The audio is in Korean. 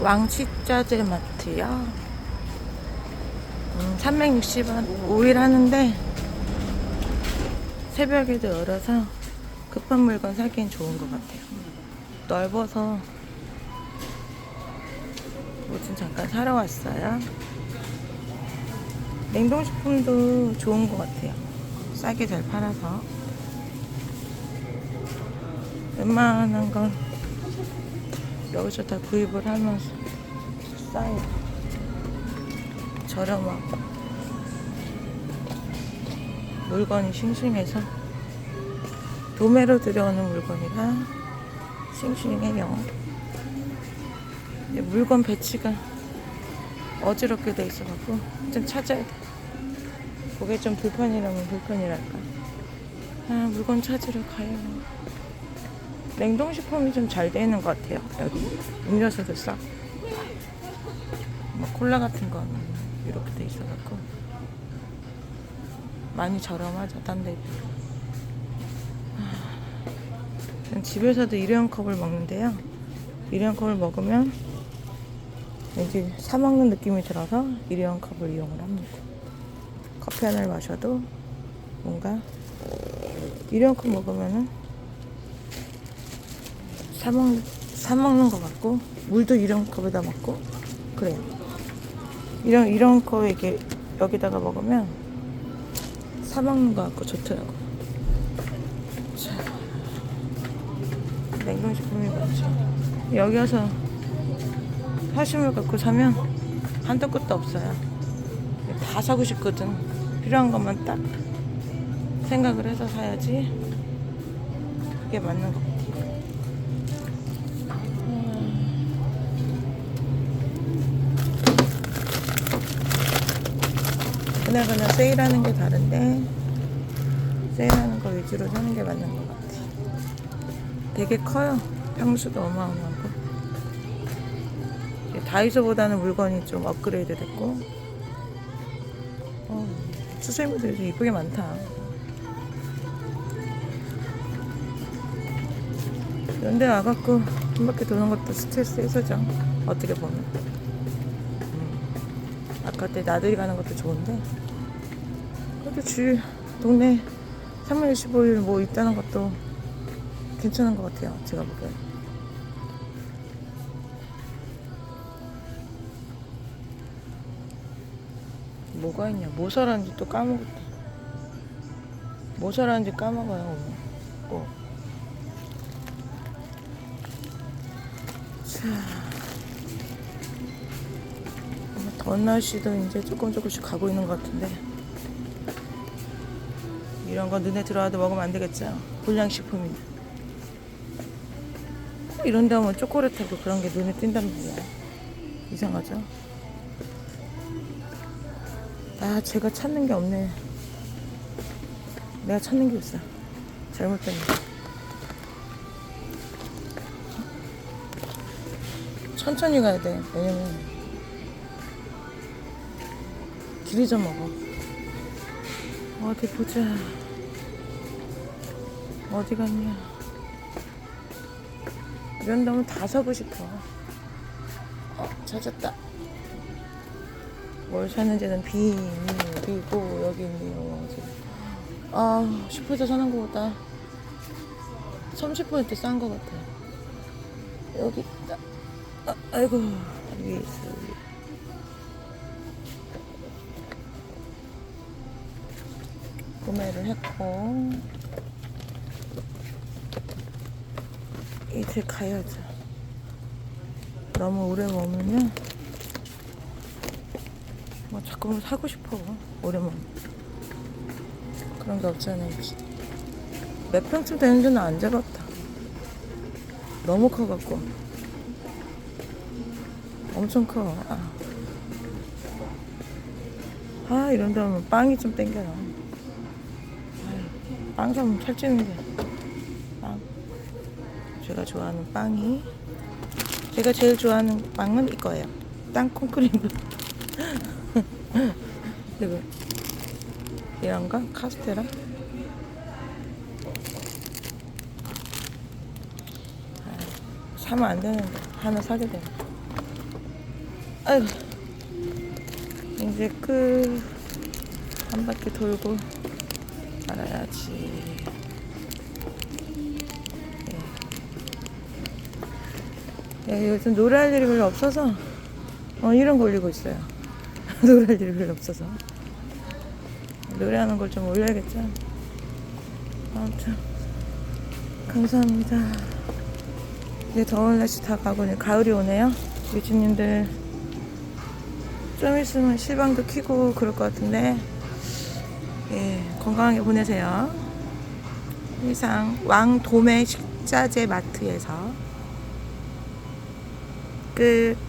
왕치짜제 마트요. 음, 360원 5일 하는데 새벽에도 열어서 급한 물건 사기엔 좋은 것 같아요. 넓어서 뭐 좀 잠깐 사러 왔어요. 냉동식품도 좋은 것 같아요. 싸게 잘 팔아서. 웬만한 건 여기서 다 구입을 하면서 싸요. 저렴하고. 물건이 싱싱해서 도매로 들여오는 물건이라 싱싱해요. 물건 배치가 어지럽게 돼 있어갖고 좀 찾아야 돼. 그게 좀 불편이라면 불편이랄까. 아, 물건 찾으러 가요. 냉동식품이 좀잘 되는 것 같아요. 여기 음료수도 싸. 뭐 콜라 같은 거는 이렇게 돼 있어갖고 많이 저렴하죠. 딴데 집에서도 일회용 컵을 먹는데요. 일회용 컵을 먹으면 왠지 사 먹는 느낌이 들어서 일회용 컵을 이용을 합니다. 커피 하나를 마셔도 뭔가 일회용 컵 먹으면은 사, 먹, 사 먹는 것 같고 물도 일회용 컵에다 먹고 그래요. 이런 이런 컵에 이렇게 여기다가 먹으면 사 먹는 것 같고 좋더라고. 자, 냉동식품이 많죠. 여기 와서 사심을 갖고 사면 한도 끝도 없어요. 다 사고 싶거든. 필요한 것만 딱 생각을 해서 사야지 이게 맞는 것 같아요. 그날그날 세일하는 게 다른데 세일하는 거 위주로 사는 게 맞는 것 같아. 되게 커요. 평수도 어마어마하고. 다이소보다는 물건이 좀 업그레이드 됐고, 어, 수세미들도 이쁘게 많다. 이런 데 와갖고 한 바퀴 도는 것도 스트레스 해소죠. 어떻게 보면. 음. 아까 때 나들이 가는 것도 좋은데, 그래도 주 동네 365일 뭐 있다는 것도 괜찮은 것 같아요. 제가 보기엔. 뭐가 있냐? 뭐 사라는지 또 까먹었다. 뭐 사라는지 까먹어요, 오늘. 꼭. 자. 더운 날씨도 이제 조금 조금씩 가고 있는 것 같은데. 이런 거 눈에 들어와도 먹으면 안 되겠죠? 불량식품이네. 이런 데 오면 초콜릿하고 그런 게 눈에 띈단 말이야. 이상하죠? 아, 제가 찾는 게 없네. 내가 찾는 게 없어. 잘못됐네. 천천히 가야 돼. 왜냐면, 길 잊어먹어. 어디 보자. 어디 갔냐. 이런 데면 다 사고 싶어. 어, 찾았다. 뭘 샀는지는 비, 미, 비고, 여기 있네요. 아, 슈퍼에서 사는 거보다 30%싼 거 같아. 여기 있다. 아, 아이고, 위에 있어. 구매를 했고, 이제 가야죠. 너무 오래 머물면 뭐 자꾸 뭐 사고 싶어. 오래 머물. 그런 게 없잖아요. 몇 평쯤 되는지는 안 재봤다. 너무 커갖고. 엄청 커. 아, 아 이런 데 하면 빵이 좀 땡겨요. 빵 사면 살찌는데. 빵. 제가 좋아하는 빵이 제가 제일 좋아하는 빵은 이거예요. 땅콩 크림. 그리고 이런 거 카스테라. 아, 사면 안 되는데 하나 사게 되네. 아이고. 이제 끝. 한 바퀴 돌고 말아야지. 예, 요즘 노래할 일이 별로 없어서 어, 이런 거 올리고 있어요. 노래할 일이 별로 없어서 노래하는 걸 좀 올려야겠죠. 아무튼 감사합니다. 이제 더운 날씨 다 가고 가을이 오네요. 유주님들 좀 있으면 실방도 키고 그럴 것 같은데 예, 건강하게 보내세요. 이상 왕도매 식자재 마트에서 끝.